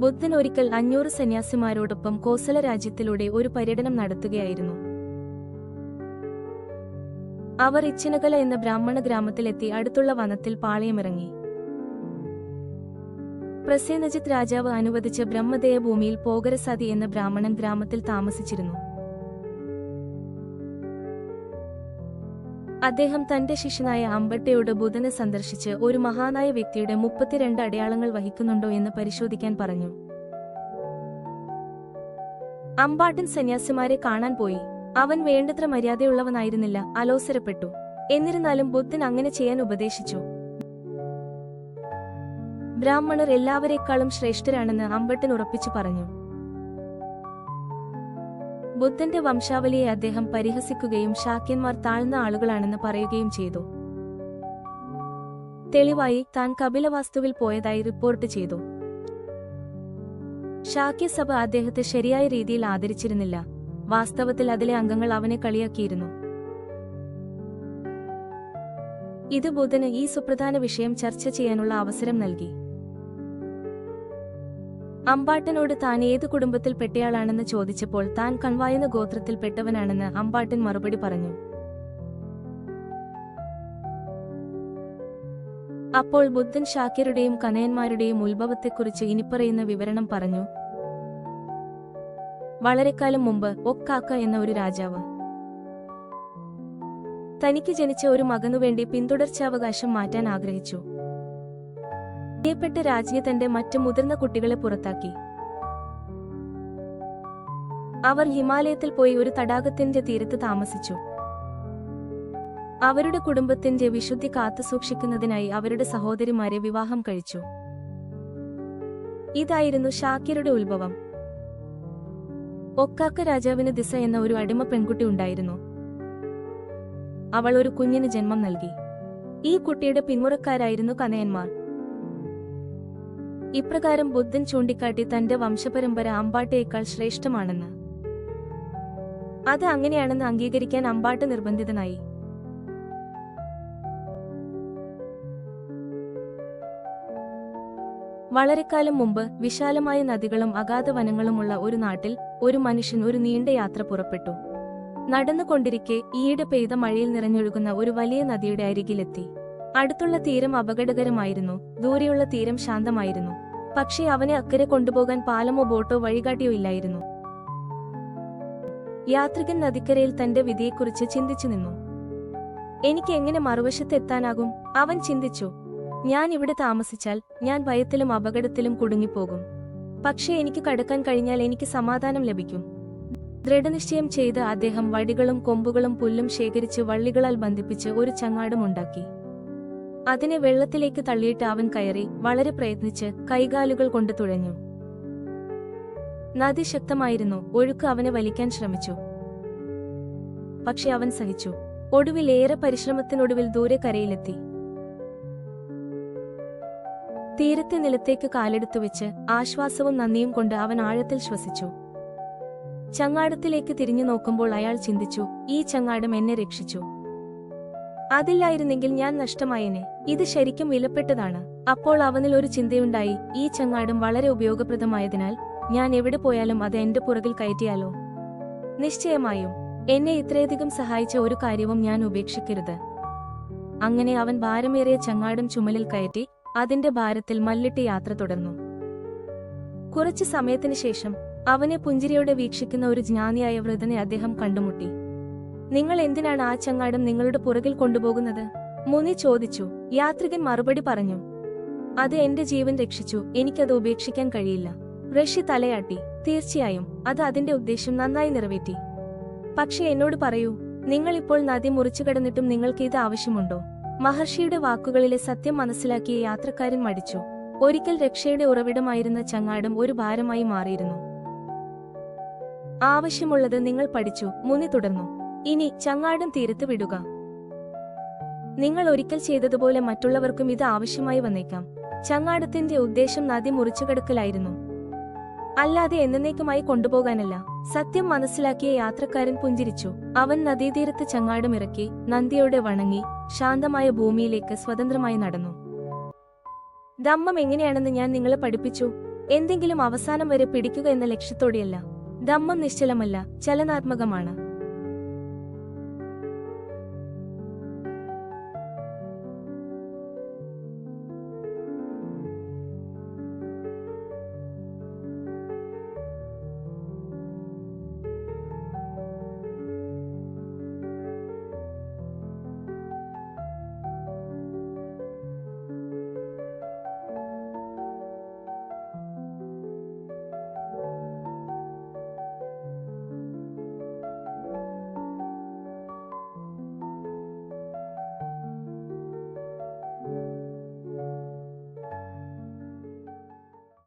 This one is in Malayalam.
ബുദ്ധൻ ഒരിക്കൽ അഞ്ഞൂറ് സന്യാസിമാരോടൊപ്പം കോസല രാജ്യത്തിലൂടെ ഒരു പര്യടനം നടത്തുകയായിരുന്നു. അവർ ഇച്ചിനകല എന്ന ബ്രാഹ്മണ ഗ്രാമത്തിലെത്തി അടുത്തുള്ള വനത്തിൽ പാളയമിറങ്ങി. പ്രസേനജിത് രാജാവ് അനുവദിച്ച ബ്രഹ്മദേയ ഭൂമിയിൽ പോകരസതി എന്ന ബ്രാഹ്മണൻ ഗ്രാമത്തിൽ താമസിച്ചിരുന്നു. അദ്ദേഹം തന്റെ ശിഷ്യനായ അമ്പട്ടയോട് ബുധനെ സന്ദർശിച്ച് ഒരു മഹാനായ വ്യക്തിയുടെ മുപ്പത്തിരണ്ട് അടയാളങ്ങൾ വഹിക്കുന്നുണ്ടോ എന്ന് പരിശോധിക്കാൻ പറഞ്ഞു. അമ്പാട്ടൻ സന്യാസിമാരെ കാണാൻ പോയി. അവൻ വേണ്ടത്ര മര്യാദയുള്ളവനായിരുന്നില്ല അലോസരപ്പെട്ടു. എന്നിരുന്നാലും ബുദ്ധൻ അങ്ങനെ ചെയ്യാൻ ഉപദേശിച്ചു. ബ്രാഹ്മണർ എല്ലാവരെക്കാളും ശ്രേഷ്ഠരാണെന്ന് അമ്പട്ടൻ ഉറപ്പിച്ചു പറഞ്ഞു. ബുദ്ധന്റെ വംശാവലിയെ അദ്ദേഹം പരിഹസിക്കുകയും ശാക്യന്മാർ താഴ്ന്ന ആളുകളാണെന്ന് പറയുകയും ചെയ്തു. തെളിവായി താൻ കപിലവാസ്തുവിൽ പോയതായി റിപ്പോർട്ട് ചെയ്തു. ശാക്യസഭ അദ്ദേഹത്തെ ശരിയായ രീതിയിൽ ആദരിച്ചിരുന്നില്ല. വാസ്തവത്തിൽ അതിലെ അംഗങ്ങൾ അവനെ കളിയാക്കിയിരുന്നു. ഇത് ബുധന് ഈ സുപ്രധാന വിഷയം ചർച്ച ചെയ്യാനുള്ള അവസരം നൽകി. അമ്പാട്ടനോട് താൻ ഏത് കുടുംബത്തിൽ പെട്ടയാളാണെന്ന് ചോദിച്ചപ്പോൾ താൻ ഗോത്രത്തിൽ പെട്ടവനാണെന്ന് അമ്പാട്ടൻ മറുപടി പറഞ്ഞു. അപ്പോൾ ബുദ്ധൻ ശാക്യരുടെയും കനയന്മാരുടെയും ഉത്ഭവത്തെക്കുറിച്ച് ഇനിപ്പറയുന്ന വിവരണം പറഞ്ഞു. വളരെക്കാലം മുമ്പ് ഒക്കാക്ക എന്ന ഒരു രാജാവ്. തനിക്ക് ജനിച്ച ഒരു മകനുവേണ്ടി പിന്തുടർച്ചാവകാശം മാറ്റാൻ ആഗ്രഹിച്ചു. പ്രിയപ്പെട്ട രാജിയെ തന്റെ മറ്റ് മുതിർന്ന കുട്ടികളെ പുറത്താക്കി. അവർ ഹിമാലയത്തിൽ പോയി ഒരു തടാകത്തിന്റെ തീരത്ത് താമസിച്ചു. അവരുടെ കുടുംബത്തിന്റെ വിശുദ്ധി കാത്തുസൂക്ഷിക്കുന്നതിനായി അവരുടെ സഹോദരിമാരെ വിവാഹം കഴിച്ചു. ഇതായിരുന്നു ഷാക്കിരുടെ ഉത്ഭവം. ഒക്കാക്ക രാജാവിന് ദിസ എന്ന ഒരു അടിമ പെൺകുട്ടി ഉണ്ടായിരുന്നു. അവൾ ഒരു കുഞ്ഞിന് ജന്മം നൽകി. ഈ കുട്ടിയുടെ പിന്മുറക്കാരായിരുന്നു കനയന്മാർ. ഇപ്രകാരം ബുദ്ധൻ ചൂണ്ടിക്കാട്ടി തന്റെ വംശപരമ്പര അമ്പാട്ടയേക്കാൾ ശ്രേഷ്ഠമാണെന്ന്. അത് അങ്ങനെയാണെന്ന് അംഗീകരിക്കാൻ അമ്പാട്ട് നിർബന്ധിതനായി. വളരെക്കാലം മുമ്പ് വിശാലമായ നദികളും അഗാധ വനങ്ങളുമുള്ള ഒരു നാട്ടിൽ ഒരു മനുഷ്യൻ ഒരു നീണ്ട യാത്ര പുറപ്പെട്ടു. നടന്നുകൊണ്ടിരിക്കെ ഈയിടെ പെയ്ത മഴയിൽ നിറഞ്ഞൊഴുകുന്ന ഒരു വലിയ നദിയുടെ അരികിലെത്തി. അടുത്തുള്ള തീരം അപകടകരമായിരുന്നു. ദൂരെയുള്ള തീരം ശാന്തമായിരുന്നു. പക്ഷേ അവനെ അക്കരെ കൊണ്ടുപോകാൻ പാലമോ ബോട്ടോ വഴികാട്ടിയോ ഇല്ലായിരുന്നു. യാത്രികൻ നദിക്കരയിൽ തന്റെ വിധിയെക്കുറിച്ച് ചിന്തിച്ചു നിന്നു. എനിക്ക് എങ്ങനെ മറുവശത്ത് എത്താനാകും? അവൻ ചിന്തിച്ചു. ഞാൻ ഇവിടെ താമസിച്ചാൽ ഞാൻ ഭയത്തിലും അപകടത്തിലും കുടുങ്ങിപ്പോകും. പക്ഷേ എനിക്ക് കടക്കാൻ കഴിഞ്ഞാൽ എനിക്ക് സമാധാനം ലഭിക്കും. ദൃഢനിശ്ചയം ചെയ്ത് അദ്ദേഹം വടികളും കൊമ്പുകളും പുല്ലും ശേഖരിച്ച് വള്ളികളാൽ ബന്ധിപ്പിച്ച് ഒരു ചങ്ങാടം ഉണ്ടാക്കി. അതിനെ വെള്ളത്തിലേക്ക് തള്ളിയിട്ട് അവൻ കയറി വളരെ പ്രയത്നിച്ച് കൈകാലുകൾ കൊണ്ട് തുഴഞ്ഞു. നദി ശക്തമായിരുന്നു. ഒഴുക്ക് അവനെ വലിക്കാൻ ശ്രമിച്ചു. പക്ഷെ അവൻ സഹിച്ചു. ഒടുവിൽ ഏറെ പരിശ്രമത്തിനൊടുവിൽ ദൂരെ കരയിലെത്തി. തീരത്തെ നിലത്തേക്ക് കാലെടുത്തു വെച്ച് ആശ്വാസവും നന്ദിയും കൊണ്ട് അവൻ ആഴത്തിൽ ശ്വസിച്ചു. ചങ്ങാടത്തിലേക്ക് തിരിഞ്ഞു നോക്കുമ്പോൾ അയാൾ ചിന്തിച്ചു ഈ ചങ്ങാടം എന്നെ രക്ഷിച്ചു. അതില്ലായിരുന്നെങ്കിൽ ഞാൻ നഷ്ടമായേനെ. ഇത് ശരിക്കും വിലപ്പെട്ടതാണ്. അപ്പോൾ അവനിൽ ഒരു ചിന്തയുണ്ടായി ഈ ചങ്ങാടം വളരെ ഉപയോഗപ്രദമായതിനാൽ ഞാൻ എവിടെ പോയാലും അത് എന്റെ പുറകിൽ കയറ്റിയാലോ? നിശ്ചയമായും എന്നെ ഇത്രയധികം സഹായിച്ച ഒരു കാര്യവും ഞാൻ ഉപേക്ഷിക്കരുത്. അങ്ങനെ അവൻ ഭാരമേറിയ ചങ്ങാടം ചുമലിൽ കയറ്റി അതിന്റെ ഭാരത്തിൽ മല്ലിട്ട് യാത്ര തുടർന്നു. കുറച്ചു സമയത്തിനു ശേഷം അവനെ പുഞ്ചിരിയോടെ വീക്ഷിക്കുന്ന ഒരു ജ്ഞാനിയായ വൃതനെ അദ്ദേഹം കണ്ടുമുട്ടി. നിങ്ങൾ എന്തിനാണ് ആ ചങ്ങാടം നിങ്ങളുടെ പുറകിൽ കൊണ്ടുപോകുന്നത്? മുനി ചോദിച്ചു. യാത്രികൻ മറുപടി പറഞ്ഞു. അത് എന്റെ ജീവൻ രക്ഷിച്ചു. എനിക്കത് ഉപേക്ഷിക്കാൻ കഴിയില്ല. ഋഷി തലയാട്ടി. തീർച്ചയായും അത് അതിന്റെ ഉദ്ദേശം നന്നായി നിറവേറ്റി. പക്ഷെ എന്നോട് പറയൂ നിങ്ങൾ ഇപ്പോൾ നദി മുറിച്ചു കടന്നിട്ടും നിങ്ങൾക്ക് ഇത് ആവശ്യമുണ്ടോ? മഹർഷിയുടെ വാക്കുകളിലെ സത്യം മനസ്സിലാക്കിയ യാത്രക്കാരൻ മടിച്ചു. ഒരിക്കൽ രക്ഷയുടെ ഉറവിടമായിരുന്ന ചങ്ങാടം ഒരു ഭാരമായി മാറിയിരുന്നു. ആവശ്യമുള്ളത് നിങ്ങൾ പഠിച്ചു. മുനി തുടർന്നു. ഇനി ചങ്ങാടം തീരത്ത് വിടുക. നിങ്ങൾ ഒരിക്കൽ ചെയ്തതുപോലെ മറ്റുള്ളവർക്കും ഇത് ആവശ്യമായി വന്നേക്കാം. ചങ്ങാടത്തിന്റെ ഉദ്ദേശം നദി മുറിച്ചുകടക്കലായിരുന്നു. അല്ലാതെ എന്നേക്കുമായി കൊണ്ടുപോകാനല്ല. സത്യം മനസ്സിലാക്കിയ യാത്രക്കാരൻ പുഞ്ചിരിച്ചു. അവൻ നദീതീരത്ത് ചങ്ങാടമിറക്കി നന്ദിയോടെ വണങ്ങി ശാന്തമായ ഭൂമിയിലേക്ക് സ്വതന്ത്രമായി നടന്നു. ദമ്മം എങ്ങനെയാണെന്ന് ഞാൻ നിങ്ങളെ പഠിപ്പിച്ചു. എന്തെങ്കിലും അവസാനം വരെ പിടിക്കുക എന്ന ലക്ഷ്യത്തോടെയല്ല. ദമ്മം നിശ്ചലമല്ല ചലനാത്മകമാണ്.